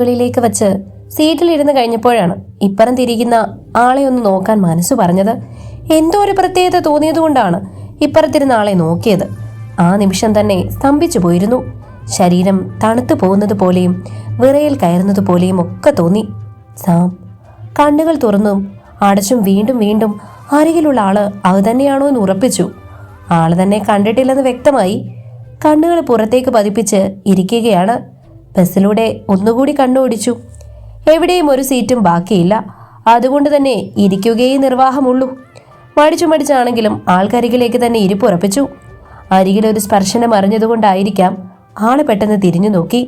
കളിലേക്ക് വച്ച് സീറ്റിലിരുന്ന് കഴിഞ്ഞപ്പോഴാണ് ഇപ്പറം തിരിക്കുന്ന ആളെ ഒന്ന് നോക്കാൻ മനസ്സ് പറഞ്ഞത്. എന്തോ ഒരു പ്രത്യേകത തോന്നിയതുകൊണ്ടാണ് ഇപ്പറത്തിരുന്ന ആളെ നോക്കിയത്. ആ നിമിഷം തന്നെ സ്തംഭിച്ചു പോയിരുന്നു. ശരീരം തണുത്തു പോകുന്നത് പോലെയും വിറയിൽ കയറുന്നത് പോലെയും ഒക്കെ തോന്നി. സാം കണ്ണുകൾ തുറന്നും അടച്ചും വീണ്ടും വീണ്ടും അരികിലുള്ള ആൾ അത് തന്നെയാണോ എന്ന് ഉറപ്പിച്ചു. ആൾ തന്നെ കണ്ടിട്ടില്ലെന്ന് വ്യക്തമായി കണ്ണുകൾ പുറത്തേക്ക് പതിപ്പിച്ച് ഇരിക്കുകയാണ്. ബസ്സിലൂടെ ഒന്നുകൂടി കണ്ണോടിച്ചു. എവിടെയും ഒരു സീറ്റും ബാക്കിയില്ല. അതുകൊണ്ട് തന്നെ ഇരിക്കുകയേ നിർവാഹമുള്ളൂ. മടിച്ചു മടിച്ചാണെങ്കിലും ആൾക്കരികിലേക്ക് തന്നെ ഇരിപ്പുറപ്പിച്ചു അരികിലൊരു സ്പർശനം അറിഞ്ഞതുകൊണ്ടായിരിക്കാം ആൾ പെട്ടെന്ന് തിരിഞ്ഞു നോക്കി.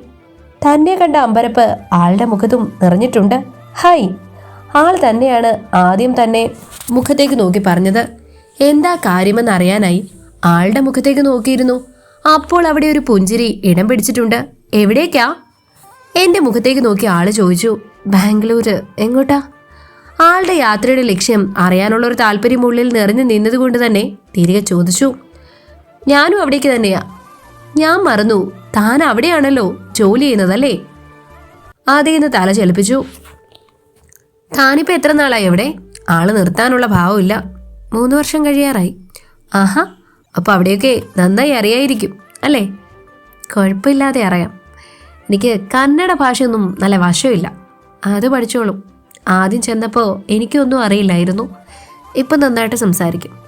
തന്നെ കണ്ട അമ്പരപ്പ് ആളുടെ മുഖത്തും നിറഞ്ഞിട്ടുണ്ട്. ഹായ് ആൾ തന്നെയാണ് ആദ്യം തന്നെ മുഖത്തേക്ക് നോക്കി പറഞ്ഞത്. എന്താ കാര്യമെന്ന് അറിയാനായി ആളുടെ മുഖത്തേക്ക് നോക്കിയിരുന്നു. അപ്പോൾ അവിടെ ഒരു പുഞ്ചിരി ഇടം പിടിച്ചിട്ടുണ്ട്. എവിടേക്കാ? എന്റെ മുഖത്തേക്ക് നോക്കി ആൾ ചോദിച്ചു ബാംഗ്ലൂര് എങ്ങോട്ടാ? ആളുടെ യാത്രയുടെ ലക്ഷ്യം അറിയാനുള്ള ഒരു താല്പര്യം ഉള്ളിൽ നിറഞ്ഞു നിന്നതുകൊണ്ട് തന്നെ തിരികെ ചോദിച്ചു ഞാനും അവിടേക്ക് തന്നെയാ. ഞാൻ മറന്നു താൻ അവിടെയാണല്ലോ ജോലി ചെയ്യുന്നതല്ലേ? ആദ്യം തല ചലിപ്പിച്ചു. താനിപ്പോൾ എത്ര നാളായി എവിടെ ആൾ നിർത്താനുള്ള ഭാവമില്ല. മൂന്ന് വർഷം കഴിയാറായി. ആഹാ അപ്പോൾ അവിടെയൊക്കെ നന്നായി അറിയായിരിക്കും അല്ലേ? കുഴപ്പമില്ലാതെ അറിയാം. എനിക്ക് കന്നഡ ഭാഷയൊന്നും നല്ല വശമില്ല. അത് പഠിച്ചോളും. ആദ്യം ചെന്നപ്പോൾ എനിക്കൊന്നും അറിയില്ലായിരുന്നു. ഇപ്പം നന്നായിട്ട് സംസാരിക്കും.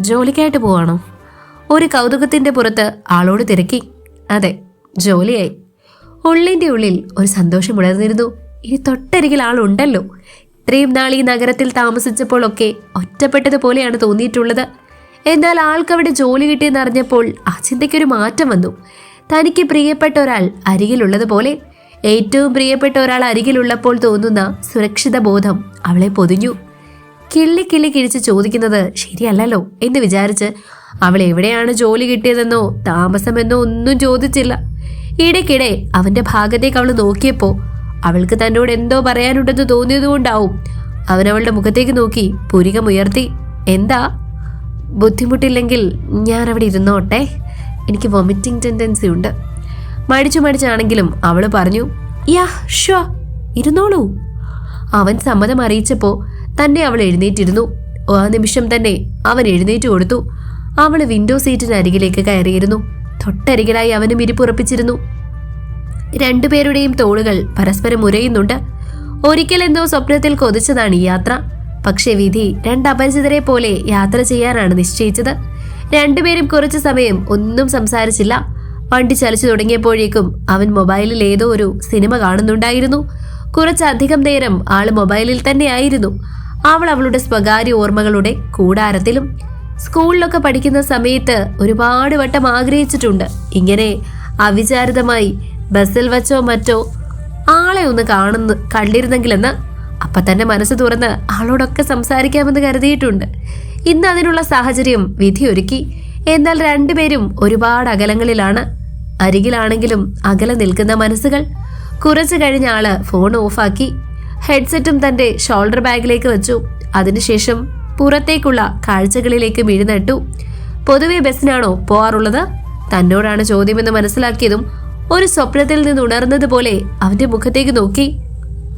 ജോലിക്കായിട്ട് പോവാണോ? ഒരു കൗതുകത്തിന്റെ പുറത്ത് ആളോട് തിരക്കി. അതെ ജോലിയായി. ഉള്ളിന്റെ ഉള്ളിൽ ഒരു സന്തോഷം ഉണർന്നിരുന്നു. ഇനി തൊട്ടരികിൽ ആളുണ്ടല്ലോ. ഇത്രയും നാൾ ഈ നഗരത്തിൽ താമസിച്ചപ്പോഴൊക്കെ ഒറ്റപ്പെട്ടതുപോലെയാണ് തോന്നിയിട്ടുള്ളത്. എന്നാൽ ആൾക്കവിടെ ജോലി കിട്ടിയെന്നറിഞ്ഞപ്പോൾ ആ ചിന്തയ്ക്കൊരു മാറ്റം വന്നു. തനിക്ക് പ്രിയപ്പെട്ട ഒരാൾ അരികിലുള്ളതുപോലെ ഏറ്റവും പ്രിയപ്പെട്ട ഒരാൾ അരികിലുള്ളപ്പോൾ തോന്നുന്ന സുരക്ഷിത ബോധം അവളെ പൊതിഞ്ഞു. കിള്ളി കിള്ളി കിഴിച്ച് ചോദിക്കുന്നത് ശരിയല്ലല്ലോ എന്ന് വിചാരിച്ച് അവൾ എവിടെയാണ് ജോലി കിട്ടിയതെന്നോ താമസമെന്നോ ഒന്നും ചോദിച്ചില്ല. ഇടയ്ക്കിടെ അവന്റെ ഭാഗത്തേക്ക് അവൾ നോക്കിയപ്പോൾ അവൾക്ക് തന്നോട് എന്തോ പറയാനുണ്ടെന്ന് തോന്നിയതുകൊണ്ടാവും അവളുടെ മുഖത്തേക്ക് നോക്കി പുരികമുയർത്തി എന്താ? ബുദ്ധിമുട്ടില്ലെങ്കിൽ ഞാൻ അവിടെ ഇരുന്നോട്ടെ? എനിക്ക് വൊമിറ്റിംഗ് ടെൻഡൻസി ഉണ്ട്. മടിച്ചു മടിച്ചാണെങ്കിലും അവൾ പറഞ്ഞു യാ ഷോ ഇരുന്നോളൂ. അവൻ സമ്മതം അറിയിച്ചപ്പോൾ തന്നെ അവൾ എഴുന്നേറ്റിരുന്നു. ആ നിമിഷം തന്നെ അവൻ എഴുന്നേറ്റ് കൊടുത്തു. അവൾ വിൻഡോ സീറ്റിന് അരികിലേക്ക് കയറിയിരുന്നു. തൊട്ടരികിലായി അവനും ഇരിപ്പുറപ്പിച്ചിരുന്നു രണ്ടുപേരുടെയും തോളുകൾ പരസ്പരം ഉരയുന്നുണ്ട്. ഒരിക്കൽ എന്തോ സ്വപ്നത്തിൽ കൊതിച്ചതാണ് ഈ യാത്ര. പക്ഷേ വിധി രണ്ടപരിചിതരെ പോലെ യാത്ര ചെയ്യാനാണ് നിശ്ചയിച്ചത്. രണ്ടുപേരും കുറച്ച് സമയം ഒന്നും സംസാരിച്ചില്ല. വണ്ടി ചലിച്ചു തുടങ്ങിയപ്പോഴേക്കും അവൻ മൊബൈലിൽ ഏതോ ഒരു സിനിമ കാണുന്നുണ്ടായിരുന്നു. കുറച്ചധികം നേരം ആൾ മൊബൈലിൽ തന്നെയായിരുന്നു. അവൾ അവളുടെ സ്വകാര്യ ഓർമ്മകളുടെ കൂടാരത്തിലും. സ്കൂളിലൊക്കെ പഠിക്കുന്ന സമയത്ത് ഒരുപാട് വട്ടം ആഗ്രഹിച്ചിട്ടുണ്ട്. ഇങ്ങനെ അവിചാരിതമായി ബസ്സിൽ വച്ചോ മറ്റോ ആളെ ഒന്ന് കാണുന്നു കണ്ടിരുന്നെങ്കിലെന്ന്. അപ്പൊ തന്നെ മനസ്സ് തുറന്ന് ആളോടൊക്കെ സംസാരിക്കാമെന്ന് കരുതിയിട്ടുണ്ട്. ഇന്ന് അതിനുള്ള സാഹചര്യം വിധിയൊരുക്കി എന്നാൽ രണ്ടുപേരും ഒരുപാട് അകലങ്ങളിലാണ്. അരികിലാണെങ്കിലും അകലെ നിൽക്കുന്ന മനസ്സുകൾ. കുറച്ചു കഴിഞ്ഞ ആൾ ഫോൺ ഓഫാക്കി. ഹെഡ്സെറ്റും തന്റെ ഷോൾഡർ ബാഗിലേക്ക് വെച്ചു. അതിനുശേഷം പുറത്തേക്കുള്ള കാഴ്ചകളിലേക്ക് വീഴുന്നിട്ടു പൊതുവെ ബസ്സിനാണോ പോവാറുള്ളത്? തന്നോടാണ് ചോദ്യമെന്ന് മനസ്സിലാക്കിയതും ഒരു സ്വപ്നത്തിൽ നിന്ന് ഉണർന്നതുപോലെ അവന്റെ മുഖത്തേക്ക് നോക്കി.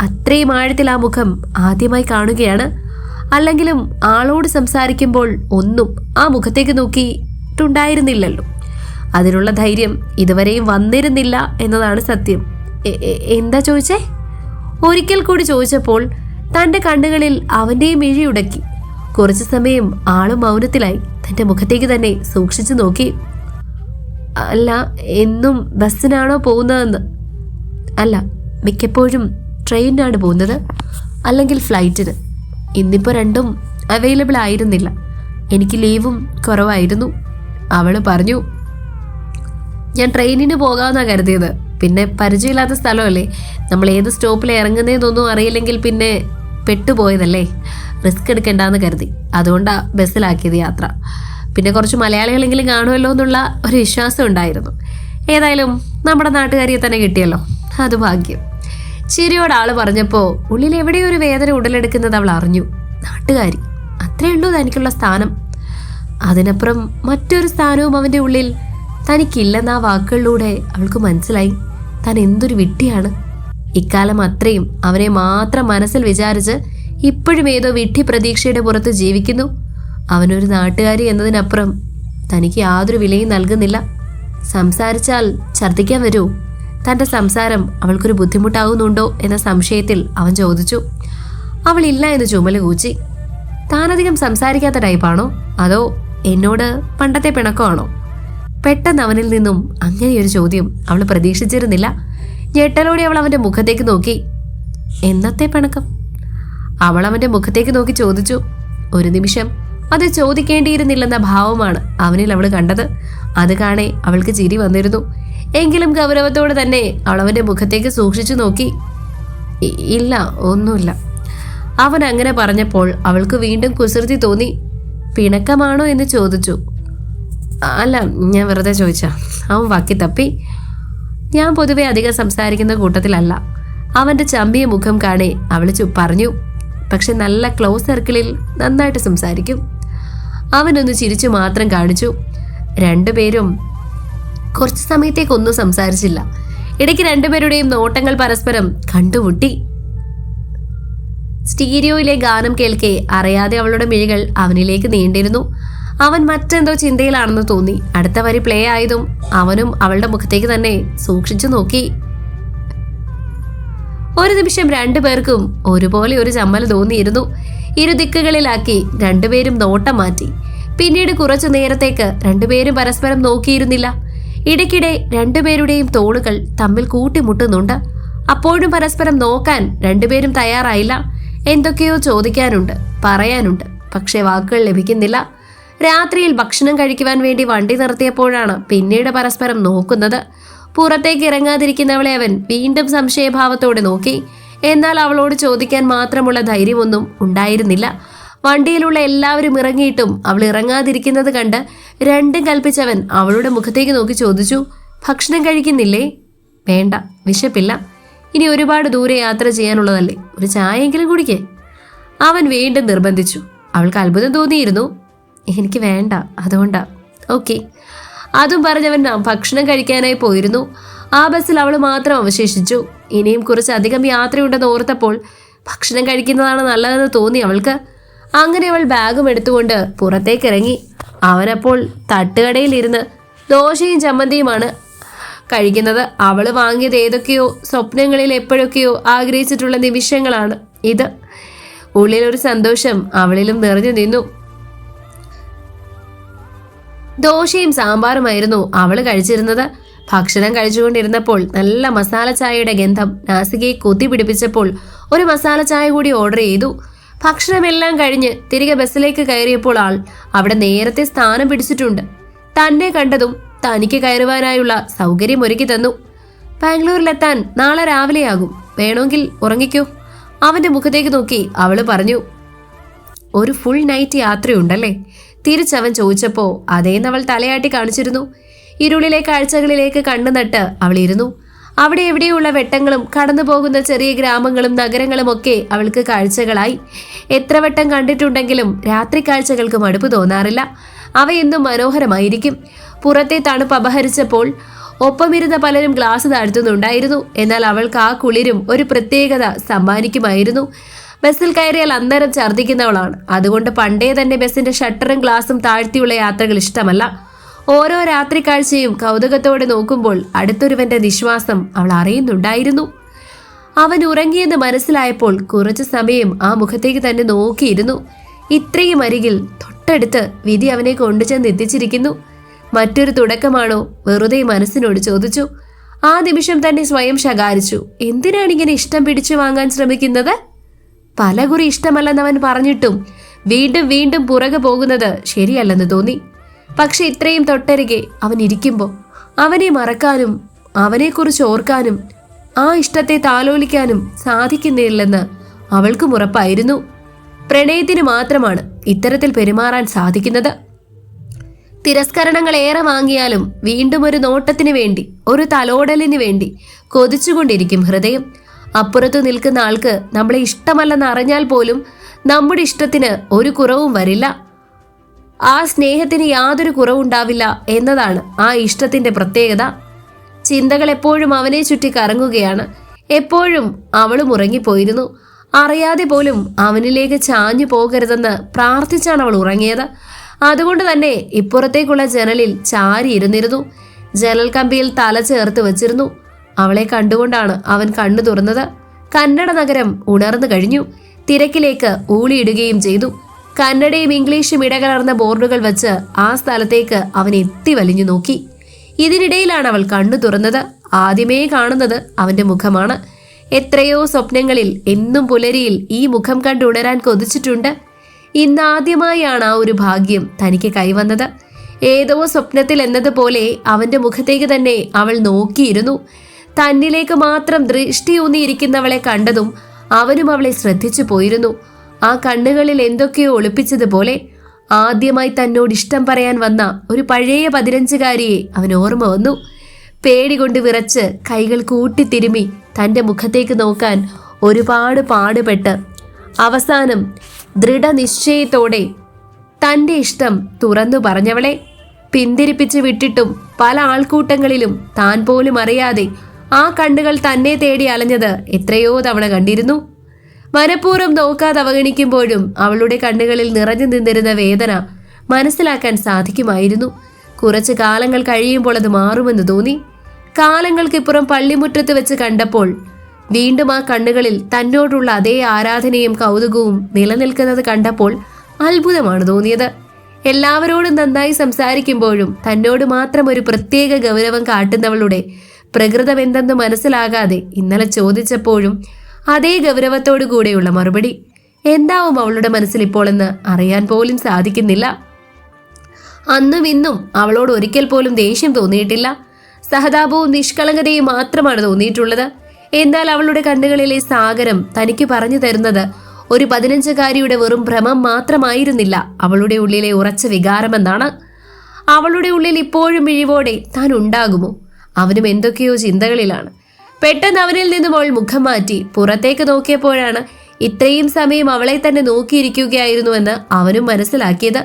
അത്രയും ആഴത്തിൽ ആ മുഖം ആദ്യമായി കാണുകയാണ്. അല്ലെങ്കിലും ആളോട് സംസാരിക്കുമ്പോൾ ഒന്നും ആ മുഖത്തേക്ക് നോക്കിയിട്ടുണ്ടായിരുന്നില്ലല്ലോ അതിനുള്ള ധൈര്യം ഇതുവരെയും വന്നിരുന്നില്ല എന്നതാണ് സത്യം. എന്താ ചോദിച്ചേ? ഒരിക്കൽ കൂടി ചോദിച്ചപ്പോൾ തന്റെ കണ്ണുകളിൽ അവന്റെയും ഇഴിയുടക്കി കുറച്ചു സമയം ആൾ മൗനത്തിലായി. തന്റെ മുഖത്തേക്ക് തന്നെ സൂക്ഷിച്ചു നോക്കി. അല്ല എന്നും ബസ്സിനാണോ പോകുന്നതെന്ന്. അല്ല മിക്കപ്പോഴും ട്രെയിനിനാണ് പോകുന്നത്. അല്ലെങ്കിൽ ഫ്ലൈറ്റിന്. ഇന്നിപ്പോൾ രണ്ടും അവൈലബിൾ ആയിരുന്നില്ല. എനിക്ക് ലീവും കുറവായിരുന്നു. അവൾ പറഞ്ഞു ഞാൻ ട്രെയിനിന് പോകാമെന്നാണ് കരുതിയത്. പിന്നെ പരിചയമില്ലാത്ത സ്ഥലമല്ലേ? നമ്മൾ ഏത് സ്റ്റോപ്പിൽ ഇറങ്ങുന്നതെന്നൊന്നും അറിയില്ലെങ്കിൽ പിന്നെ പെട്ടുപോയതല്ലേ? റിസ്ക് എടുക്കണ്ടെന്ന് കരുതി. അതുകൊണ്ടാണ് ബസ്സിലാക്കിയത് യാത്ര. പിന്നെ കുറച്ച് മലയാളികളെങ്കിലും കാണുമല്ലോ എന്നുള്ള ഒരു വിശ്വാസം ഉണ്ടായിരുന്നു. ഏതായാലും നമ്മുടെ നാട്ടുകാരിയെ തന്നെ കിട്ടിയല്ലോ. അത് ഭാഗ്യം. ചിരിയോട് ആൾ പറഞ്ഞപ്പോ ഉള്ളിൽ എവിടെയോ ഒരു വേദന ഉടലെടുക്കുന്നത് അവൾ അറിഞ്ഞു. നാട്ടുകാരി. അത്രേ ഉള്ളൂ തനിക്കുള്ള സ്ഥാനം. അതിനപ്പുറം മറ്റൊരു സ്ഥാനവും അവന്റെ ഉള്ളിൽ തനിക്കില്ലെന്ന ആ വാക്കുകളിലൂടെ അവൾക്ക് മനസ്സിലായി. താൻ എന്തൊരു വിട്ടിയാണ് ഇക്കാലം അത്രയും അവനെ മാത്രം മനസ്സിൽ വിചാരിച്ച് ഇപ്പോഴും ഏതോ വിട്ടി പ്രതീക്ഷയുടെ പുറത്ത് ജീവിക്കുന്നു. അവനൊരു നാട്ടുകാരി എന്നതിനപ്പുറം തനിക്ക് യാതൊരു വിലയും നൽകുന്നില്ല. സംസാരിച്ചാൽ ഛർദ്ദിക്കാൻ വരൂ. തന്റെ സംസാരം അവൾക്കൊരു ബുദ്ധിമുട്ടാകുന്നുണ്ടോ എന്ന സംശയത്തിൽ അവൻ ചോദിച്ചു. അവൾ ഇല്ല എന്ന് ചുമൽ കൂച്ചി. താനധികം സംസാരിക്കാത്ത ടൈപ്പാണോ അതോ എന്നോട് പണ്ടത്തെ പിണക്കമാണോ? പെട്ടെന്ന് അവനിൽ നിന്നും അങ്ങനെയൊരു ചോദ്യം അവൾ പ്രതീക്ഷിച്ചിരുന്നില്ല. ഞെട്ടലോടെ അവൾ അവന്റെ മുഖത്തേക്ക് നോക്കി. എന്നത്തെ പിണക്കം? അവൾ അവന്റെ മുഖത്തേക്ക് നോക്കി ചോദിച്ചു. ഒരു നിമിഷം. അത് ചോദിക്കേണ്ടിയിരുന്നില്ലെന്ന ഭാവമാണ് അവനിൽ അവൾ കണ്ടത്. അത് കാണെ അവൾക്ക് ചിരി വന്നിരുന്നു. എങ്കിലും ഗൗരവത്തോടെ തന്നെ അവൾ മുഖത്തേക്ക് സൂക്ഷിച്ചു നോക്കി. ഇല്ല ഒന്നുമില്ല. അവൻ അങ്ങനെ പറഞ്ഞപ്പോൾ അവൾക്ക് വീണ്ടും കുസൃതി തോന്നി. പിണക്കമാണോ എന്ന് ചോദിച്ചു. അല്ല ഞാൻ വെറുതെ ചോദിച്ച. അവൻ വാക്കി തപ്പി. ഞാൻ പൊതുവെ അധികം സംസാരിക്കുന്ന കൂട്ടത്തിലല്ല. അവന്റെ ചമ്പിയ മുഖം കാണെ അവൾ പറഞ്ഞു. പക്ഷെ നല്ല ക്ലോസ് സർക്കിളിൽ നന്നായിട്ട് സംസാരിക്കും. അവനൊന്ന് ചിരിച്ചു മാത്രം കാണിച്ചു. രണ്ടുപേരും കുറച്ച് സമയത്തേക്കൊന്നും സംസാരിച്ചില്ല. ഇടയ്ക്ക് രണ്ടുപേരുടെയും നോട്ടങ്ങൾ പരസ്പരം കണ്ടുമുട്ടി. സ്റ്റീരിയോയിലെ ഗാനം കേൾക്കെ അറിയാതെ അവളുടെ മിഴികൾ അവനിലേക്ക് നീണ്ടിരുന്നു. അവൻ മറ്റെന്തോ ചിന്തയിലാണെന്ന് തോന്നി. അടുത്ത വരി പ്ലേ ആയതും അവനും അവളുടെ മുഖത്തേക്ക് തന്നെ സൂക്ഷിച്ചു നോക്കി. ഒരു നിമിഷം രണ്ടുപേർക്കും ഒരുപോലെ ഒരു ചമ്മൽ തോന്നിയിരുന്നു. ഇരു ദിക്കുകളിലാക്കി രണ്ടുപേരും നോട്ടം മാറ്റി. പിന്നീട് കുറച്ചു നേരത്തേക്ക് രണ്ടുപേരും പരസ്പരം നോക്കിയിരുന്നില്ല. ഇടയ്ക്കിടെ രണ്ടുപേരുടെയും തോളുകൾ തമ്മിൽ കൂട്ടിമുട്ടുന്നുണ്ട്. അപ്പോഴും പരസ്പരം നോക്കാൻ രണ്ടുപേരും തയ്യാറായില്ല. എന്തൊക്കെയോ ചോദിക്കാനുണ്ട് പറയാനുണ്ട്. പക്ഷേ വാക്കുകൾ ലഭിക്കുന്നില്ല. രാത്രിയിൽ ഭക്ഷണം കഴിക്കുവാൻ വേണ്ടി വണ്ടി നിർത്തിയപ്പോഴാണ് പിന്നീട് പരസ്പരം നോക്കുന്നത്. പുറത്തേക്ക് ഇറങ്ങാതിരിക്കുന്നവളെ അവൻ വീണ്ടും സംശയഭാവത്തോടെ നോക്കി. എന്നാൽ അവളോട് ചോദിക്കാൻ മാത്രമുള്ള ധൈര്യമൊന്നും ഉണ്ടായിരുന്നില്ല. വണ്ടിയിലുള്ള എല്ലാവരും ഇറങ്ങിയിട്ടും അവൾ ഇറങ്ങാതിരിക്കുന്നത് കണ്ട് രണ്ടും കൽപ്പിച്ചവൻ അവളുടെ മുഖത്തേക്ക് നോക്കി ചോദിച്ചു ഭക്ഷണം കഴിക്കുന്നില്ലേ? വേണ്ട വിശപ്പില്ല. ഇനി ഒരുപാട് ദൂരെ യാത്ര ചെയ്യാനുള്ളതല്ലേ? ഒരു ചായയെങ്കിലും കുടിക്കേ. അവൻ വീണ്ടും നിർബന്ധിച്ചു. അവൾക്ക് അത്ഭുതം തോന്നിയിരുന്നു. എനിക്ക് വേണ്ട അതുകൊണ്ടാ. ഓക്കെ. അതും പറഞ്ഞവൻ ഭക്ഷണം കഴിക്കാനായി പോയിരുന്നു. ആ ബസ്സിൽ അവൾ മാത്രം അവശേഷിച്ചു. ഇനിയും കുറച്ച് അധികം യാത്രയുണ്ടെന്ന് ഓർത്തപ്പോൾ ഭക്ഷണം കഴിക്കുന്നതാണ് നല്ലതെന്ന് തോന്നി അവൾക്ക്. അങ്ങനെ അവൾ ബാഗും എടുത്തുകൊണ്ട് പുറത്തേക്ക് ഇറങ്ങി അവനപ്പോൾ തട്ടുകടയിൽ ഇരുന്ന് ദോശയും ചമ്മന്തിയുമാണ് കഴിക്കുന്നത്. അവൾ വാങ്ങിയത് ഏതൊക്കെയോ സ്വപ്നങ്ങളിൽ എപ്പോഴൊക്കെയോ ആഗ്രഹിച്ചിട്ടുള്ള നിമിഷങ്ങളാണ് ഇത്. ഉള്ളിലൊരു സന്തോഷം അവളിലും നിറഞ്ഞു നിന്നു. ദോശയും സാമ്പാറുമായിരുന്നു അവൾ കഴിച്ചിരുന്നത്. ഭക്ഷണം കഴിച്ചുകൊണ്ടിരുന്നപ്പോൾ നല്ല മസാല ചായയുടെ ഗന്ധം നാസികയെ കൊത്തി പിടിപ്പിച്ചപ്പോൾ ഒരു മസാല ചായ കൂടി ഓർഡർ ചെയ്തു. ഭക്ഷണമെല്ലാം കഴിഞ്ഞ് തിരികെ ബസ്സിലേക്ക് കയറിയപ്പോൾ ആൾ അവിടെ നേരത്തെ സ്ഥാനം പിടിച്ചിട്ടുണ്ട്. തന്നെ കണ്ടതും തനിക്ക് കയറുവാനായുള്ള സൗകര്യം ഒരുക്കി തന്നു. ബാംഗ്ലൂരിലെത്താൻ നാളെ രാവിലെയാകും. വേണമെങ്കിൽ ഉറങ്ങിക്കോ. അവന്റെ മുഖത്തേക്ക് നോക്കി അവൾ പറഞ്ഞു ഒരു ഫുൾ നൈറ്റ് യാത്രയുണ്ടല്ലേ? തിരിച്ചവൻ ചോദിച്ചപ്പോ അതേന്നവൾ തലയാട്ടി കാണിച്ചിരുന്നു. ഇരുളിലെ കാഴ്ചകളിലേക്ക് കണ്ണു നട്ട് അവൾ ഇരുന്നു. അവിടെ എവിടെയുള്ള വെട്ടങ്ങളും കടന്നു പോകുന്ന ചെറിയ ഗ്രാമങ്ങളും നഗരങ്ങളും ഒക്കെ അവൾക്ക് കാഴ്ചകളായി. എത്ര വട്ടം കണ്ടിട്ടുണ്ടെങ്കിലും രാത്രി കാഴ്ചകൾക്ക് മടുപ്പ് തോന്നാറില്ല. അവയെന്നും മനോഹരമായിരിക്കും. പുറത്തെ തണുപ്പ് അപഹരിച്ചപ്പോൾ ഒപ്പമിരുന്ന പലരും ഗ്ലാസ് താഴ്ത്തുന്നുണ്ടായിരുന്നു. എന്നാൽ അവൾക്ക് ആ കുളിരും ഒരു പ്രത്യേകത സമ്മാനിക്കുമായിരുന്നു. ബസ്സിൽ കയറിയാൽ അന്നേരം ഛർദ്ദിക്കുന്നവളാണ്. അതുകൊണ്ട് പണ്ടേ തന്നെ ബസ്സിന്റെ ഷട്ടറും ഗ്ലാസും താഴ്ത്തിയുള്ള യാത്രകൾ ഇഷ്ടമല്ല. ഓരോ രാത്രി കാഴ്ചയും കൗതുകത്തോടെ നോക്കുമ്പോൾ അടുത്തൊരുവന്റെ നിശ്വാസം അവൾ അറിയുന്നുണ്ടായിരുന്നു. അവൻ ഉറങ്ങിയെന്ന് മനസ്സിലായപ്പോൾ കുറച്ചു സമയം ആ മുഖത്തേക്ക് തന്നെ നോക്കിയിരുന്നു. ഇത്രയും അരികിൽ തൊട്ടടുത്ത് വിധി അവനെ കൊണ്ടുചെന്ന് എത്തിച്ചിരിക്കുന്നു. മറ്റൊരു തുടക്കമാണോ? വെറുതെ മനസ്സിനോട് ചോദിച്ചു. ആ നിമിഷം തന്നെ സ്വയം ശകാരിച്ചു. എന്തിനാണ് ഇങ്ങനെ ഇഷ്ടം പിടിച്ചു വാങ്ങാൻ ശ്രമിക്കുന്നത്? പല കുറി ഇഷ്ടമല്ലെന്നവൻ പറഞ്ഞിട്ടും വീണ്ടും വീണ്ടും പുറകെ പോകുന്നത് ശരിയല്ലെന്ന് തോന്നി. പക്ഷെ ഇത്രയും തൊട്ടരികെ അവൻ ഇരിക്കുമ്പോൾ അവനെ മറക്കാനും അവനെക്കുറിച്ച് ഓർക്കാനും ആ ഇഷ്ടത്തെ താലോലിക്കാനും സാധിക്കുന്നില്ലെന്ന് അവൾക്കും ഉറപ്പായിരുന്നു. പ്രണയത്തിന് മാത്രമാണ് ഇത്തരത്തിൽ പെരുമാറാൻ സാധിക്കുന്നത്. തിരസ്കരണങ്ങൾ ഏറെ വാങ്ങിയാലും വീണ്ടും ഒരു നോട്ടത്തിന് വേണ്ടി ഒരു തലോടലിന് വേണ്ടി കൊതിച്ചുകൊണ്ടിരിക്കും ഹൃദയം. അപ്പുറത്തു നിൽക്കുന്ന ആൾക്ക് നമ്മളെ ഇഷ്ടമല്ലെന്ന് അറിഞ്ഞാൽ പോലും നമ്മുടെ ഇഷ്ടത്തിന് ഒരു കുറവും വരില്ല. ആ സ്നേഹത്തിന് യാതൊരു കുറവുണ്ടാവില്ല എന്നതാണ് ആ ഇഷ്ടത്തിന്റെ പ്രത്യേകത. ചിന്തകൾ എപ്പോഴും അവനെ ചുറ്റി കറങ്ങുകയാണ്. എപ്പോഴും അവളും ഉറങ്ങിപ്പോയിരുന്നു. അറിയാതെ പോലും അവനിലേക്ക് ചാഞ്ഞു പോകരുതെന്ന് പ്രാർത്ഥിച്ചാണ് അവൾ ഉറങ്ങിയത്. അതുകൊണ്ട് തന്നെ ഇപ്പുറത്തേക്കുള്ള ജനലിൽ ചാരി ഇരുന്നിരുന്നു. ജനൽ കമ്പിയിൽ തല ചേർത്ത് വെച്ചിരുന്നു. അവളെ കണ്ടുകൊണ്ടാണ് അവൻ കണ്ണു തുറന്നത്. കന്നഡ നഗരം ഉണർന്നു കഴിഞ്ഞു. തിരക്കിലേക്ക് ഊളിയിടുകയും ചെയ്തു. കന്നഡയും ഇംഗ്ലീഷും ഇടകലർന്ന ബോർഡുകൾ വച്ച് ആ സ്ഥലത്തേക്ക് അവൻ എത്തി വലിഞ്ഞു നോക്കി. ഇതിനിടയിലാണ് അവൾ കണ്ണു തുറന്നത്. ആദ്യമേ കാണുന്നത് അവന്റെ മുഖമാണ്. എത്രയോ സ്വപ്നങ്ങളിൽ എന്നും പുലരിയിൽ ഈ മുഖം കണ്ടു ഉണരാൻ കൊതിച്ചിട്ടുണ്ട്. ഇന്നാദ്യമായാണ് ആ ഒരു ഭാഗ്യം തനിക്ക് കൈവന്നത്. ഏതോ സ്വപ്നത്തിൽ എന്നതുപോലെ അവന്റെ മുഖത്തേക്ക് തന്നെ അവൾ നോക്കിയിരുന്നു. തന്നിലേക്ക് മാത്രം ദൃഷ്ടി ദൃഷ്ടിയൂന്നിയിരിക്കുന്നവളെ കണ്ടതും അവനും അവളെ ശ്രദ്ധിച്ചു പോയിരുന്നു. ആ കണ്ണുകളിൽ എന്തൊക്കെയോ ഒളിപ്പിച്ചതുപോലെ ആദ്യമായി തന്നോട് ഇഷ്ടം പറയാൻ വന്ന ഒരു പഴയ പതിനഞ്ചുകാരിയെ അവൻ ഓർമ്മ വന്നു. പേടി കൊണ്ട് വിറച്ച് കൈകൾ കൂട്ടിത്തിരുമി തന്റെ മുഖത്തേക്ക് നോക്കാൻ ഒരുപാട് പാടുപെട്ട്. അവസാനം ദൃഢനിശ്ചയത്തോടെ തന്റെ ഇഷ്ടം തുറന്നു പറഞ്ഞവളെ. പിന്തിരിപ്പിച്ച് വിട്ടിട്ടും പല ആൾക്കൂട്ടങ്ങളിലും താൻ പോലും അറിയാതെ ആ കണ്ണുകൾ തന്നെ തേടി അലഞ്ഞത് എത്രയോ തവണ കണ്ടിരുന്നു. മനഃപൂർവം നോക്കാതെ അവഗണിക്കുമ്പോഴും അവളുടെ കണ്ണുകളിൽ നിറഞ്ഞു നിന്നിരുന്ന വേദന മനസ്സിലാക്കാൻ സാധിക്കുമായിരുന്നു. കുറച്ചു കാലങ്ങൾ കഴിയുമ്പോൾ അത് മാറുമെന്ന് തോന്നി. കാലങ്ങൾക്കിപ്പുറം പള്ളിമുറ്റത്ത് വെച്ച് കണ്ടപ്പോൾ വീണ്ടും ആ കണ്ണുകളിൽ തന്നോടുള്ള അതേ ആരാധനയും കൗതുകവും നിലനിൽക്കുന്നത് കണ്ടപ്പോൾ അത്ഭുതമാണ് തോന്നിയത്. എല്ലാവരോടും നന്നായി സംസാരിക്കുമ്പോഴും തന്നോട് മാത്രം ഒരു പ്രത്യേക ഗൗരവം കാട്ടുന്നവളുടെ പ്രകൃതമെന്തെന്ന് മനസ്സിലാകാതെ ഇന്നലെ ചോദിച്ചപ്പോഴും അതേ ഗൗരവത്തോടു കൂടെയുള്ള മറുപടി. എന്താവും അവളുടെ മനസ്സിൽ ഇപ്പോൾ എന്ന് അറിയാൻ പോലും സാധിക്കുന്നില്ല. അന്നും ഇന്നും അവളോട് ഒരിക്കൽ പോലും ദേഷ്യം തോന്നിയിട്ടില്ല. സഹതാപവും നിഷ്കളങ്കതയും മാത്രമാണ് തോന്നിയിട്ടുള്ളത്. എന്നാൽ അവളുടെ കണ്ണുകളിലെ സാഗരം തനിക്ക് പറഞ്ഞു തരുന്നത് ഒരു പതിനഞ്ചുകാരിയുടെ വെറും ഭ്രമം മാത്രമായിരുന്നില്ല അവളുടെ ഉള്ളിലെ ഉറച്ച വികാരമെന്നാണ്. അവളുടെ ഉള്ളിൽ ഇപ്പോഴും ഇഴിവോടെ താൻ ഉണ്ടാകുമോ? അവനും എന്തൊക്കെയോ ചിന്തകളിലാണ്. പെട്ടെന്ന് അവനിൽ നിന്നും അവൾ മുഖം മാറ്റി. പുറത്തേക്ക് നോക്കിയപ്പോഴാണ് ഇത്രയും സമയം അവളെ തന്നെ നോക്കിയിരിക്കുകയായിരുന്നുവെന്ന് അവനും മനസ്സിലാക്കിയത്.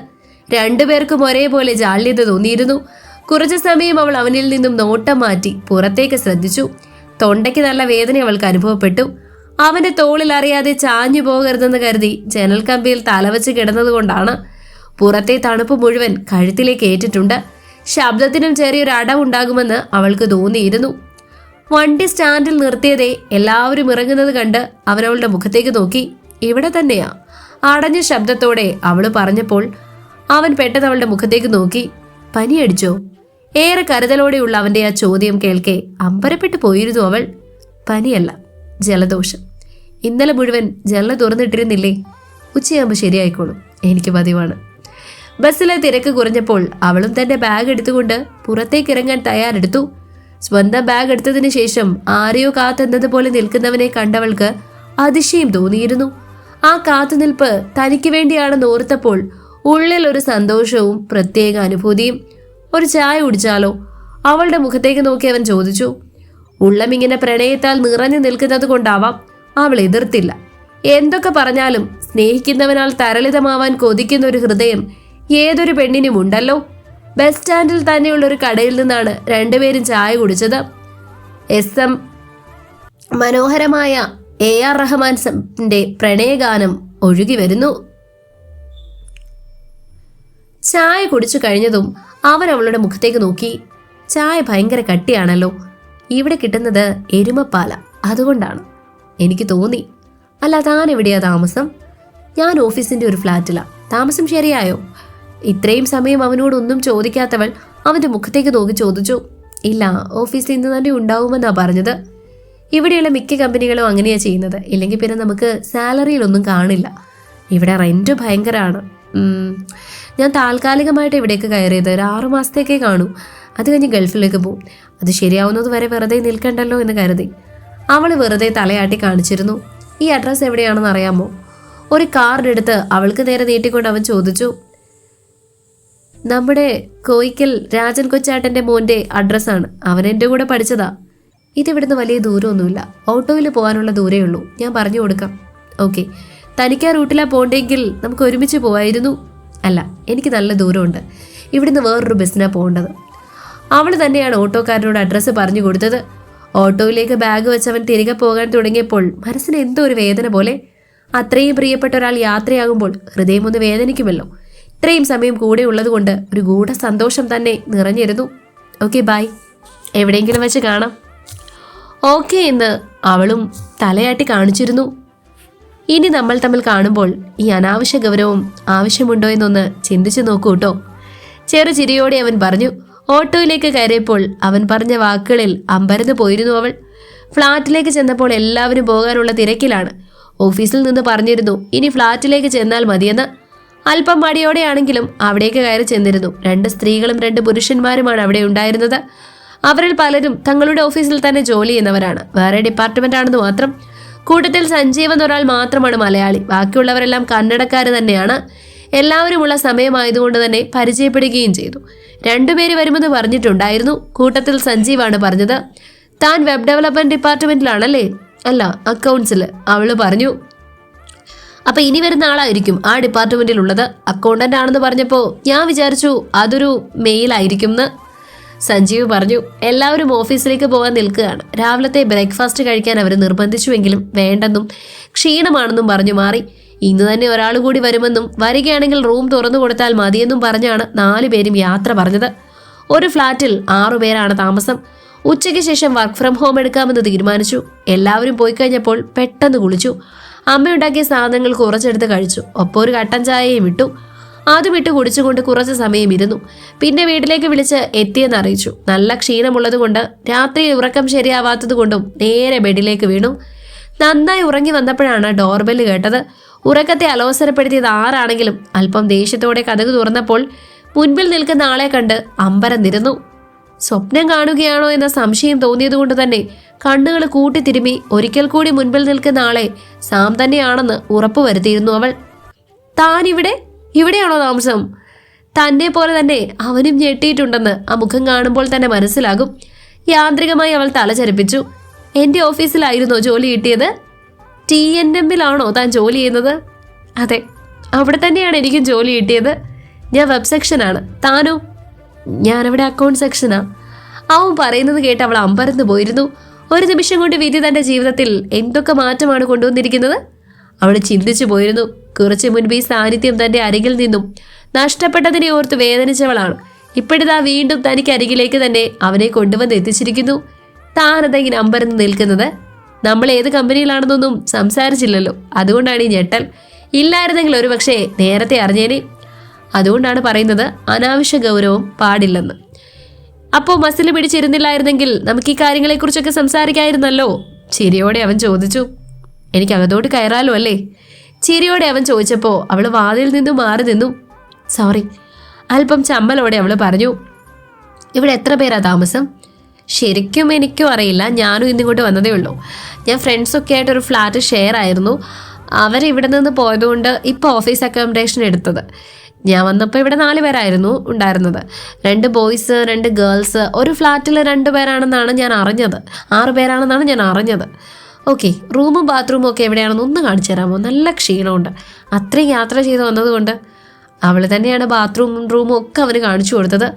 രണ്ടുപേർക്കും ഒരേപോലെ ജാള്യത തോന്നിയിരുന്നു. കുറച്ചു സമയം അവൾ അവനിൽ നിന്നും നോട്ടം മാറ്റി പുറത്തേക്ക് ശ്രദ്ധിച്ചു. തൊണ്ടയ്ക്ക് നല്ല വേദന അവൾക്ക് അനുഭവപ്പെട്ടു. അവന്റെ തോളിൽ അറിയാതെ ചാഞ്ഞു പോകരുതെന്ന് കരുതി ജനൽ കമ്പിയിൽ തലവച്ച് കിടന്നതുകൊണ്ടാണ്. പുറത്തെ തണുപ്പ് മുഴുവൻ കഴുത്തിലേക്ക് ഏറ്റിട്ടുണ്ട്. ശബ്ദത്തിനും ചെറിയൊരു അടവുണ്ടാകുമെന്ന് അവൾക്ക് തോന്നിയിരുന്നു. വണ്ടി സ്റ്റാൻഡിൽ നിർത്തിയതേ എല്ലാവരും ഇറങ്ങുന്നത് കണ്ട് അവരവളുടെ മുഖത്തേക്ക് നോക്കി ഇവിടെ തന്നെയാ. അടഞ്ഞ ശബ്ദത്തോടെ അവൾ പറഞ്ഞപ്പോൾ അവൻ പെട്ടെന്ന് അവളുടെ മുഖത്തേക്ക് നോക്കി പനിയടിച്ചോ? ഏറെ കരുതലോടെയുള്ള അവന്റെ ആ ചോദ്യം കേൾക്കെ അമ്പരപ്പെട്ടു പോയിരുന്നു അവൾ. പനിയല്ല ജലദോഷം. ഇന്നലെ മുഴുവൻ ജനല തുറന്നിട്ടിരുന്നില്ലേ? ഉച്ചയാകുമ്പോൾ ശരിയായിക്കോളും എനിക്ക് പതിവാണ്. ബസ്സിലെ തിരക്ക് കുറഞ്ഞപ്പോൾ അവളും തന്റെ ബാഗ് എടുത്തുകൊണ്ട് പുറത്തേക്ക് ഇറങ്ങാൻ തയ്യാറെടുത്തു. സ്വന്തം ബാഗ് എടുത്തതിന് ശേഷം ആരെയോ കാത്തെന്നതുപോലെ നിൽക്കുന്നവനെ കണ്ടവൾക്ക് അതിശയം തോന്നിയിരുന്നു. ആ കാത്തുനിൽപ്പ് തനിക്ക് വേണ്ടിയാണെന്ന് ഓർത്തപ്പോൾ ഉള്ളിൽ ഒരു സന്തോഷവും പ്രത്യേക അനുഭൂതിയും ഒരു ചായ കുടിച്ചാലോ? അവളുടെ മുഖത്തേക്ക് നോക്കി അവൻ ചോദിച്ചു. ഉള്ളം ഇങ്ങനെ പ്രണയത്താൽ നിറഞ്ഞു നിൽക്കുന്നത് കൊണ്ടാവാം അവൾ എതിർത്തില്ല. എന്തൊക്കെ പറഞ്ഞാലും സ്നേഹിക്കുന്നവനാൽ തരളിതമാവാൻ കൊതിക്കുന്ന ഒരു ഹൃദയം ഏതൊരു പെണ്ണിനും ഉണ്ടല്ലോ ബസ് സ്റ്റാൻഡിൽ തന്നെയുള്ള ഒരു കടയിൽ നിന്നാണ് രണ്ടുപേരും ചായ കുടിച്ചത്. എസ് എം മനോഹരമായ എ ആർ റഹ്മാൻസിന്റെ പ്രണയഗാനം ഒഴുകി വരുന്നു. ചായ കുടിച്ചു കഴിഞ്ഞതും അവൻ അവളുടെ മുഖത്തേക്ക് നോക്കി. ചായ ഭയങ്കര കട്ടിയാണല്ലോ. ഇവിടെ കിട്ടുന്നത് എരുമപ്പാല. അതുകൊണ്ടാണ്. എനിക്ക് തോന്നി. അല്ല താൻ എവിടെയാ താമസം? ഞാൻ ഓഫീസിന്റെ ഒരു ഫ്ലാറ്റിലാണ് താമസം ശരിയായോ? ഇത്രയും സമയം അവനോടൊന്നും ചോദിക്കാത്തവൾ അവന്റെ മുഖത്തേക്ക് നോക്കി ചോദിച്ചു ഇല്ല ഓഫീസിൽ ഇന്ന് തന്നെ ഉണ്ടാവുമെന്നാ പറഞ്ഞത്. ഇവിടെയുള്ള മിക്ക കമ്പനികളും അങ്ങനെയാ ചെയ്യുന്നത്. ഇല്ലെങ്കിൽ പിന്നെ നമുക്ക് സാലറിയിലൊന്നും കാണില്ല. ഇവിടെ റെന്റ് ഭയങ്കരമാണ് ഞാൻ താൽക്കാലികമായിട്ട് ഇവിടേക്ക് കയറിയത് ഒരു ആറു മാസത്തേക്കേ കാണൂ. അത് കഴിഞ്ഞ് ഗൾഫിലേക്ക് പോകും അത് ശരിയാവുന്നത് വരെ വെറുതെ നിൽക്കണ്ടല്ലോ എന്ന് കരുതി. അവൾ വെറുതെ തലയാട്ടി കാണിച്ചിരുന്നു. ഈ അഡ്രസ്സ് എവിടെയാണെന്ന് അറിയാമോ? ഒരു കാർഡ് എടുത്ത് അവൾക്ക് നേരെ നീട്ടിക്കൊണ്ട് അവൻ ചോദിച്ചു നമ്മുടെ കോയിക്കൽ രാജൻ കൊച്ചാട്ടന്റെ മോന്റെ അഡ്രസ്സാണ് അവൻ എന്റെ കൂടെ പഠിച്ചതാ. ഇതിവിടുന്ന് വലിയ ദൂരമൊന്നുമില്ല. ഓട്ടോയിൽ പോകാനുള്ള ദൂരേ ഉള്ളൂ. ഞാൻ പറഞ്ഞു കൊടുക്കാം. ഓക്കെ തനിക്ക് ആ റൂട്ടിലാ പോകണ്ടെങ്കിൽ നമുക്ക് ഒരുമിച്ച് പോവായിരുന്നു. അല്ല എനിക്ക് നല്ല ദൂരമുണ്ട്. ഇവിടുന്ന് വേറൊരു ബസ്സിനാണ് പോകേണ്ടത്. അവൾ തന്നെയാണ് ഓട്ടോക്കാരനോട് അഡ്രസ്സ് പറഞ്ഞു കൊടുത്തത്. ഓട്ടോയിലേക്ക് ബാഗ് വെച്ചവൻ തിരികെ പോകാൻ തുടങ്ങിയപ്പോൾ മനസ്സിന് എന്തോ ഒരു വേദന പോലെ അത്രയും പ്രിയപ്പെട്ട ഒരാൾ യാത്രയാകുമ്പോൾ ഹൃദയം ഒന്ന് വേദനിക്കുമല്ലോ. ഇത്രയും സമയം കൂടെ ഉള്ളതുകൊണ്ട് ഒരു ഗൂഢ സന്തോഷം തന്നെ നിറഞ്ഞിരുന്നു. ഓക്കെ ബൈ എവിടെയെങ്കിലും വെച്ച് കാണാം. ഓക്കെ എന്ന് അവളും തലയാട്ടി കാണിച്ചിരുന്നു. ഇനി നമ്മൾ തമ്മിൽ കാണുമ്പോൾ ഈ അനാവശ്യ ഗൗരവം ആവശ്യമുണ്ടോ എന്നൊന്ന് ചിന്തിച്ചു നോക്കൂ കേട്ടോ ചെറു ചിരിയോടെ അവൻ പറഞ്ഞു ഓട്ടോയിലേക്ക് കയറിയപ്പോൾ അവൻ പറഞ്ഞ വാക്കുകളിൽ അമ്പരന്ന് പോയിരുന്നു അവൾ. ഫ്ളാറ്റിലേക്ക് ചെന്നപ്പോൾ എല്ലാവരും പോകാനുള്ള തിരക്കിലാണ്. ഓഫീസിൽ നിന്ന് പറഞ്ഞിരുന്നു ഇനി ഫ്ളാറ്റിലേക്ക് ചെന്നാൽ മതിയെന്ന്. അല്പം മടിയോടെയാണെങ്കിലും അവിടേക്ക് കയറി ചെന്നിരുന്നു. രണ്ട് സ്ത്രീകളും രണ്ട് പുരുഷന്മാരുമാണ് അവിടെ ഉണ്ടായിരുന്നത്. അവരിൽ പലരും തങ്ങളുടെ ഓഫീസിൽ തന്നെ ജോലി ചെയ്യുന്നവരാണ്. വേറെ ഡിപ്പാർട്ട്മെന്റ് ആണെന്ന് മാത്രം. കൂട്ടത്തിൽ സഞ്ജീവ് എന്നൊരാൾ മാത്രമാണ് മലയാളി. ബാക്കിയുള്ളവരെല്ലാം കന്നഡക്കാർ തന്നെയാണ്. എല്ലാവരുമുള്ള സമയമായതുകൊണ്ട് തന്നെ പരിചയപ്പെടുകയും ചെയ്തു. രണ്ടുപേര് വരുമെന്ന് പറഞ്ഞിട്ടുണ്ടായിരുന്നു. കൂട്ടത്തിൽ സഞ്ജീവാണ് പറഞ്ഞത്. താൻ വെബ് ഡെവലപ്മെന്റ് ഡിപ്പാർട്ട്മെന്റിലാണല്ലേ? അല്ല അക്കൗണ്ട്സിൽ അവൾ പറഞ്ഞു അപ്പൊ ഇനി വരുന്ന ആളായിരിക്കും ആ ഡിപ്പാർട്ട്മെന്റിൽ ഉള്ളത്. അക്കൗണ്ടന്റ് ആണെന്ന് പറഞ്ഞപ്പോൾ ഞാൻ വിചാരിച്ചു അതൊരു മെയിലായിരിക്കും എന്ന് സഞ്ജീവ് പറഞ്ഞു എല്ലാവരും ഓഫീസിലേക്ക് പോകാൻ നിൽക്കുകയാണ്. രാവിലത്തെ ബ്രേക്ക്ഫാസ്റ്റ് കഴിക്കാൻ അവർ നിർബന്ധിച്ചുവെങ്കിലും വേണ്ടെന്നും ക്ഷീണമാണെന്നും പറഞ്ഞു മാറി. ഇന്ന് തന്നെ ഒരാൾ കൂടി വരുമെന്നും വരികയാണെങ്കിൽ റൂം തുറന്നു കൊടുത്താൽ മതിയെന്നും പറഞ്ഞാണ് നാലു പേരും യാത്ര പറഞ്ഞത്. ഒരു ഫ്ലാറ്റിൽ ആറുപേരാണ് താമസം. ഉച്ചയ്ക്ക് ശേഷം വർക്ക് ഫ്രം ഹോം എടുക്കാമെന്ന് തീരുമാനിച്ചു. എല്ലാവരും പോയി കഴിഞ്ഞപ്പോൾ പെട്ടെന്ന് കുളിച്ചു. അമ്മയുണ്ടാക്കിയ സാധനങ്ങൾ കുറച്ചെടുത്ത് കഴിച്ചു. ഒപ്പം ഒരു കട്ടൻ ചായയും ഇട്ടു. അതും ഇട്ട് കുടിച്ചുകൊണ്ട് കുറച്ച് സമയം ഇരുന്നു. പിന്നെ വീട്ടിലേക്ക് വിളിച്ച് എത്തിയെന്ന് അറിയിച്ചു. നല്ല ക്ഷീണമുള്ളത് കൊണ്ട് രാത്രി ഉറക്കം ശരിയാവാത്തത് കൊണ്ടും നേരെ ബെഡിലേക്ക് വീണു. നന്നായി ഉറങ്ങി വന്നപ്പോഴാണ് ഡോർബെല്ല് കേട്ടത്. ഉറക്കത്തെ അലോസരപ്പെടുത്തിയത് ആരാണെങ്കിലും അല്പം ദേഷ്യത്തോടെ കഥക് തുറന്നപ്പോൾ മുൻപിൽ നിൽക്കുന്ന ആളെ കണ്ട് അമ്പരം നിരന്നു സ്വപ്നം കാണുകയാണോ എന്ന സംശയം തോന്നിയതുകൊണ്ട് തന്നെ കണ്ണുകൾ കൂട്ടിത്തിരുമി ഒരിക്കൽ കൂടി മുൻപിൽ നിൽക്കുന്ന ആളെ സാം തന്നെയാണെന്ന് ഉറപ്പുവരുത്തിയിരുന്നു അവൾ. താൻ ഇവിടെ ഇവിടെയാണോ താമസം? തന്നെ പോലെ തന്നെ അവനും ഞെട്ടിയിട്ടുണ്ടെന്ന് ആ മുഖം കാണുമ്പോൾ തന്നെ മനസ്സിലാകും. യാന്ത്രികമായി അവൾ തലചരിപ്പിച്ചു എന്റെ ഓഫീസിലായിരുന്നോ ജോലി കിട്ടിയത്? ടി എൻ എമ്മിലാണോ താൻ ജോലി ചെയ്യുന്നത്? അതെ അവിടെ തന്നെയാണ് എനിക്കും ജോലി കിട്ടിയത്. ഞാൻ വെബ് സെക്ഷനാണ് താനോ? ഞാനവിടെ അക്കൗണ്ട് സെക്ഷനാ അവൻ പറയുന്നത് കേട്ട് അവൾ അമ്പരന്ന് പോയിരുന്നു. ഒരു നിമിഷം കൊണ്ട് വിധി തന്റെ ജീവിതത്തിൽ എന്തൊക്കെ മാറ്റമാണ് കൊണ്ടുവന്നിരിക്കുന്നത്? അവൾ ചിന്തിച്ചു പോയിരുന്നു. കുറച്ചു മുൻപ് ഈ സാന്നിധ്യം തന്റെ അരികിൽ നിന്നും നഷ്ടപ്പെട്ടതിനെ ഓർത്ത് വേദനിച്ചവളാണ്. ഇപ്പോഴിതാ വീണ്ടും തനിക്ക് അരികിലേക്ക് തന്നെ അവനെ കൊണ്ടുവന്ന് എത്തിച്ചിരിക്കുന്നു. താനത ഇങ്ങനെ അമ്പരന്ന് നിൽക്കുന്നത്. നമ്മൾ ഏത് കമ്പനിയിലാണെന്നൊന്നും സംസാരിച്ചില്ലല്ലോ. അതുകൊണ്ടാണ് ഈ ഞെട്ടൽ. ഇല്ലായിരുന്നെങ്കിൽ ഒരു പക്ഷേ നേരത്തെ അറിഞ്ഞേനെ. അതുകൊണ്ടാണ് പറയുന്നത് അനാവശ്യ ഗൗരവം പാടില്ലെന്ന്. അപ്പോൾ മസിൽ പിടിച്ചിരുന്നില്ലായിരുന്നെങ്കിൽ നമുക്ക് ഈ കാര്യങ്ങളെക്കുറിച്ചൊക്കെ സംസാരിക്കായിരുന്നല്ലോ? ചിരിയോടെ അവൻ ചോദിച്ചു. എനിക്ക് അകത്തോട്ട് കയറാലോ അല്ലേ? ചിരിയോടെ അവൻ ചോദിച്ചപ്പോൾ അവൾ വാതിൽ നിന്നും മാറി നിന്നു. സോറി അല്പം ചമ്മലോടെ അവൾ പറഞ്ഞു ഇവിടെ എത്ര പേരാ താമസം? ശരിക്കും എനിക്കും അറിയില്ല. ഞാനും ഇന്നിങ്ങോട്ട് വന്നതേ ഉള്ളൂ. ഞാൻ ഫ്രണ്ട്സൊക്കെ ആയിട്ട് ഒരു ഫ്ലാറ്റ് ഷെയർ ആയിരുന്നു. അവരിവിടെ നിന്ന് പോയതുകൊണ്ട് ഇപ്പോൾ ഓഫീസ് അക്കോമഡേഷൻ എടുത്തത്. ഞാൻ വന്നപ്പോൾ ഇവിടെ നാല് പേരായിരുന്നു ഉണ്ടായിരുന്നത്. രണ്ട് ബോയ്സ് രണ്ട് ഗേൾസ് ഒരു ഫ്ലാറ്റിൽ രണ്ട് പേരാണെന്നാണ് ഞാൻ അറിഞ്ഞത്. ആറ് പേരാണെന്നാണ് ഞാൻ അറിഞ്ഞത്. ഓക്കെ റൂമും ബാത്റൂമും ഒക്കെ എവിടെയാണെന്ന് ഒന്ന് കാണിച്ചു തരാമോ? നല്ല ക്ഷീണമുണ്ട്. അത്രയും യാത്ര ചെയ്ത് വന്നതുകൊണ്ട് അവൾ തന്നെയാണ് ബാത്റൂമും റൂമും ഒക്കെ അവന് കാണിച്ചു കൊടുത്തത്.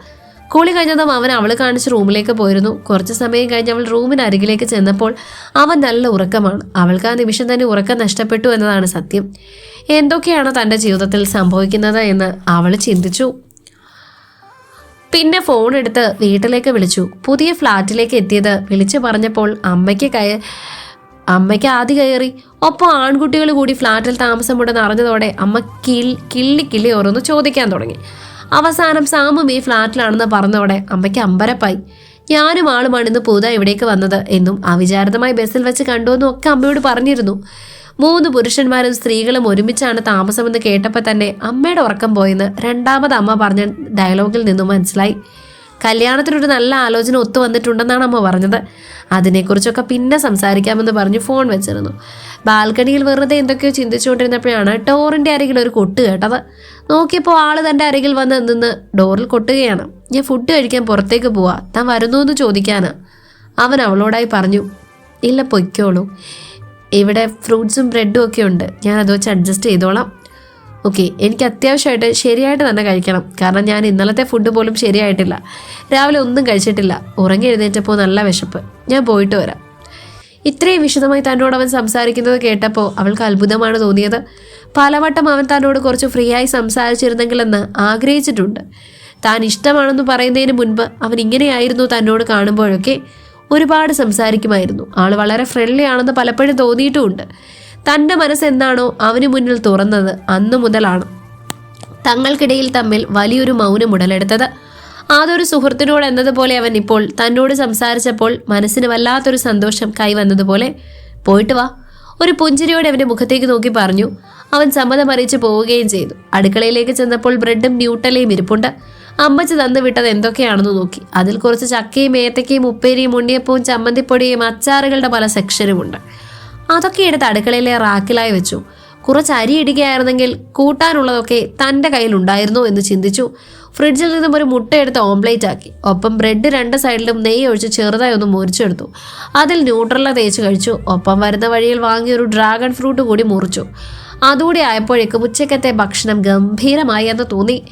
കുളി കഴിഞ്ഞതും അവൻ അവൾ കാണിച്ച് റൂമിലേക്ക് പോയിരുന്നു. കുറച്ച് സമയം കഴിഞ്ഞ് അവൾ റൂമിന് അരികിലേക്ക് ചെന്നപ്പോൾ അവൻ നല്ല ഉറക്കമാണ്. അവൾക്ക് ആ നിമിഷം തന്നെ ഉറക്കം നഷ്ടപ്പെട്ടു എന്നതാണ് സത്യം. എന്തൊക്കെയാണോ തന്റെ ജീവിതത്തിൽ സംഭവിക്കുന്നത് എന്ന് അവൾ ചിന്തിച്ചു. പിന്നെ ഫോൺ എടുത്ത് വീട്ടിലേക്ക് വിളിച്ചു. പുതിയ ഫ്ലാറ്റിലേക്ക് എത്തിയത് വിളിച്ചു പറഞ്ഞപ്പോൾ അമ്മയ്ക്ക് കയ അമ്മയ്ക്ക് ആദ്യ കയറി. ഒപ്പം ആൺകുട്ടികൾ കൂടി ഫ്ലാറ്റിൽ താമസമുണ്ടെന്ന് അറിഞ്ഞതോടെ അമ്മ കിൽ കിള്ളി കിള്ളി ഓരോന്ന് ചോദിക്കാൻ തുടങ്ങി. അവസാനം സാമും ഈ ഫ്ലാറ്റിലാണെന്ന് പറഞ്ഞതോടെ അമ്മയ്ക്ക് അമ്പരപ്പായി. ഞാനും ആളുമാണ് ഇന്ന് പുതുതായി ഇവിടേക്ക് വന്നത് എന്നും അവിചാരിതമായി ബസ്സിൽ വെച്ച് കണ്ടുവെന്നും ഒക്കെ അമ്മയോട് പറഞ്ഞിരുന്നു. മൂന്ന് പുരുഷന്മാരും സ്ത്രീകളും ഒരുമിച്ചാണ് താമസമെന്ന് കേട്ടപ്പോൾ തന്നെ അമ്മയുടെ ഉറക്കം പോയെന്ന് രണ്ടാമത് അമ്മ പറഞ്ഞ ഡയലോഗിൽ നിന്നും മനസ്സിലായി. കല്യാണത്തിനൊരു നല്ല ആലോചന ഒത്തു വന്നിട്ടുണ്ടെന്നാണ് അമ്മ പറഞ്ഞത്. അതിനെക്കുറിച്ചൊക്കെ പിന്നെ സംസാരിക്കാമെന്ന് പറഞ്ഞ് ഫോൺ വെച്ചിരുന്നു. ബാൽക്കണിയിൽ വെറുതെ എന്തൊക്കെയോ ചിന്തിച്ചുകൊണ്ടിരുന്നപ്പോഴാണ് ഡോറിന്റെ അരികിൽ ഒരു കൊട്ട് കേട്ടത്. നോക്കിയപ്പോൾ ആൾ തന്റെ അരികിൽ വന്ന് നിന്ന് ഡോറിൽ കൊട്ടുകയാണ്. ഞാൻ ഫുഡ് കഴിക്കാൻ പുറത്തേക്ക് പോവാ. താൻ വരുന്നു എന്ന് ചോദിക്കാനാ. അവൻ അവളോടായി പറഞ്ഞു ഇല്ല പൊയ്ക്കോളൂ. ഇവിടെ ഫ്രൂട്ട്സും ബ്രെഡും ഒക്കെ ഉണ്ട്. ഞാൻ അത് വെച്ച് അഡ്ജസ്റ്റ് ചെയ്തോളാം. ഓക്കെ എനിക്ക് അത്യാവശ്യമായിട്ട് ശരിയായിട്ട് തന്നെ കഴിക്കണം. കാരണം ഞാൻ ഇന്നലത്തെ ഫുഡ് പോലും ശരിയായിട്ടില്ല. രാവിലെ ഒന്നും കഴിച്ചിട്ടില്ല. ഉറങ്ങി എഴുന്നേറ്റപ്പോൾ നല്ല വിശപ്പ്. ഞാൻ പോയിട്ട് വരാം. ഇത്രയും വിശദമായി തന്നോട് അവൻ സംസാരിക്കുന്നത് കേട്ടപ്പോൾ അവൾക്ക് അത്ഭുതമാണ് തോന്നിയത്. പലവട്ടം അവൻ തന്നോട് കുറച്ച് ഫ്രീ ആയി സംസാരിച്ചിരുന്നെങ്കിലെന്ന് ആഗ്രഹിച്ചിട്ടുണ്ട്. താൻ ഇഷ്ടമാണെന്ന് പറയുന്നതിന് മുൻപ് അവൻ ഇങ്ങനെയായിരുന്നു തന്നോട് കാണുമ്പോഴൊക്കെ ഒരുപാട് സംസാരിക്കുമായിരുന്നു. ആൾ വളരെ ഫ്രണ്ട്ലി ആണെന്ന് പലപ്പോഴും തോന്നിയിട്ടുമുണ്ട്. തന്റെ മനസ്സ് എന്താണോ അവന് മുന്നിൽ തുറന്നത് അന്നു മുതലാണ് തങ്ങൾക്കിടയിൽ തമ്മിൽ വലിയൊരു മൗനം ഉടലെടുത്തത് അതൊരു സുഹൃത്തിനോട് എന്നതുപോലെ അവൻ ഇപ്പോൾ തന്നോട് സംസാരിച്ചപ്പോൾ മനസ്സിന് വല്ലാത്തൊരു സന്തോഷം കൈവന്നതുപോലെ പോയിട്ട് വാ. ഒരു പുഞ്ചിരിയോടെ അവന്റെ മുഖത്തേക്ക് നോക്കി പറഞ്ഞു. അവൻ സമ്മതം അറിയിച്ച് പോവുകയും ചെയ്തു. അടുക്കളയിലേക്ക് ചെന്നപ്പോൾ ബ്രെഡും ന്യൂട്ടലയും ഇരിപ്പുണ്ട്. അമ്മച്ച് തന്നു വിട്ടത് എന്തൊക്കെയാണെന്ന് നോക്കി. അതിൽ കുറച്ച് ചക്കയും ഏത്തക്കയും ഉപ്പേരിയും ഉണ്ണിയപ്പവും ചമ്മന്തിപ്പൊടിയും അച്ചാറുകളുടെ പല സെക്ഷനുമുണ്ട് അതൊക്കെ എടുത്ത് അടുക്കളയിലെ റാക്കിലായി വെച്ചു. കുറച്ച് അരി ഇടുകയായിരുന്നെങ്കിൽ കൂട്ടാനുള്ളതൊക്കെ തന്റെ കയ്യിലുണ്ടായിരുന്നു എന്ന് ചിന്തിച്ചു. ഫ്രിഡ്ജിൽ നിന്നും ഒരു മുട്ട എടുത്ത് ഓംപ്ലേറ്റ് ആക്കി. ഒപ്പം ബ്രെഡ് രണ്ട് സൈഡിലും നെയ്യ് ഒഴിച്ച് ചെറുതായി ഒന്ന് മുറിച്ചെടുത്തു അതിൽ ന്യൂട്രല തേച്ച് കഴിച്ചു. ഒപ്പം വരുന്ന വഴിയിൽ വാങ്ങിയ ഒരു ഡ്രാഗൺ ഫ്രൂട്ട് കൂടി മുറിച്ചു. അതുകൂടി ആയപ്പോഴേക്കും ഉച്ചക്കത്തെ ഭക്ഷണം ഗംഭീരമായി എന്ന് തോന്നി.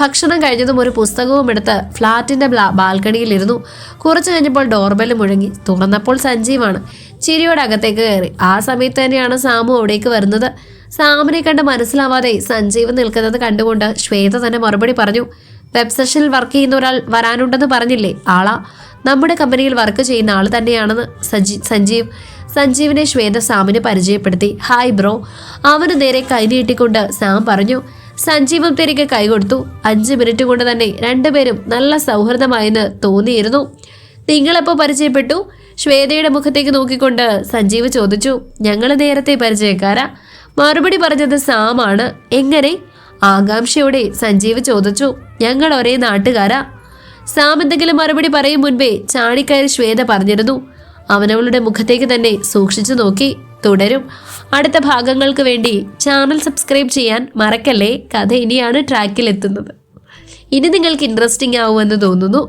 ഭക്ഷണം കഴിഞ്ഞതും ഒരു പുസ്തകവും എടുത്ത് ഫ്ലാറ്റിന്റെ ബാൽക്കണിയിലിരുന്നു. കുറച്ചു കഴിഞ്ഞപ്പോൾ ഡോർബെൽ മുഴങ്ങി. തുറന്നപ്പോൾ സഞ്ജീവാണ്. ചിരിയോടെ അകത്തേക്ക് കയറി. ആ സമയത്ത് തന്നെയാണ് സാമു അവിടേക്ക് വരുന്നത്. സാമിനെ കണ്ട് മനസ്സിലാവാതെ സഞ്ജീവ് നിൽക്കുന്നത് കണ്ടുകൊണ്ട് ശ്വേത തന്നെ മറുപടി പറഞ്ഞു. വെബ് സെഷനിൽ വർക്ക് ചെയ്യുന്ന ഒരാൾ വരാനുണ്ടെന്ന് പറഞ്ഞില്ലേ ആളാ? നമ്മുടെ കമ്പനിയിൽ വർക്ക് ചെയ്യുന്ന ആൾ തന്നെയാണെന്ന് സഞ്ജീവ്. സഞ്ജീവിനെ ശ്വേത സാമിനെ പരിചയപ്പെടുത്തി. Hi bro. അവന് നേരെ കൈ നീട്ടിക്കൊണ്ട് സാം പറഞ്ഞു. സഞ്ജീവും തിരികെ കൈകൊടുത്തു. അഞ്ച് മിനിറ്റ് കൊണ്ട് തന്നെ രണ്ടുപേരും നല്ല സൗഹൃദമായെന്ന് തോന്നിയിരുന്നു. നിങ്ങളെപ്പോ പരിചയപ്പെട്ടു? ശ്വേതയുടെ മുഖത്തേക്ക് നോക്കിക്കൊണ്ട് സഞ്ജീവ് ചോദിച്ചു. ഞങ്ങൾ നേരത്തെ പരിചയക്കാരാ. മറുപടി പറഞ്ഞത് സാമാണ്. എങ്ങനെ? ആകാംക്ഷയോടെ സഞ്ജീവ് ചോദിച്ചു. ഞങ്ങൾ ഒരേ നാട്ടുകാരാ. സാം എന്തെങ്കിലും മറുപടി പറയും മുൻപേ ചാണിക്കയർ ശ്വേത പറഞ്ഞിരുന്നു. അവനവളുടെ മുഖത്തേക്ക് തന്നെ സൂക്ഷിച്ചു നോക്കി. തുടരും. അടുത്ത ഭാഗങ്ങൾക്ക് വേണ്ടി ചാനൽ സബ്സ്ക്രൈബ് ചെയ്യാൻ മറക്കല്ലേ? കഥ ഇനിയാണ് ട്രാക്കിലെത്തുന്നത് ഇനി നിങ്ങൾക്ക് ഇൻട്രസ്റ്റിംഗ് ആവുമെന്ന് തോന്നുന്നു.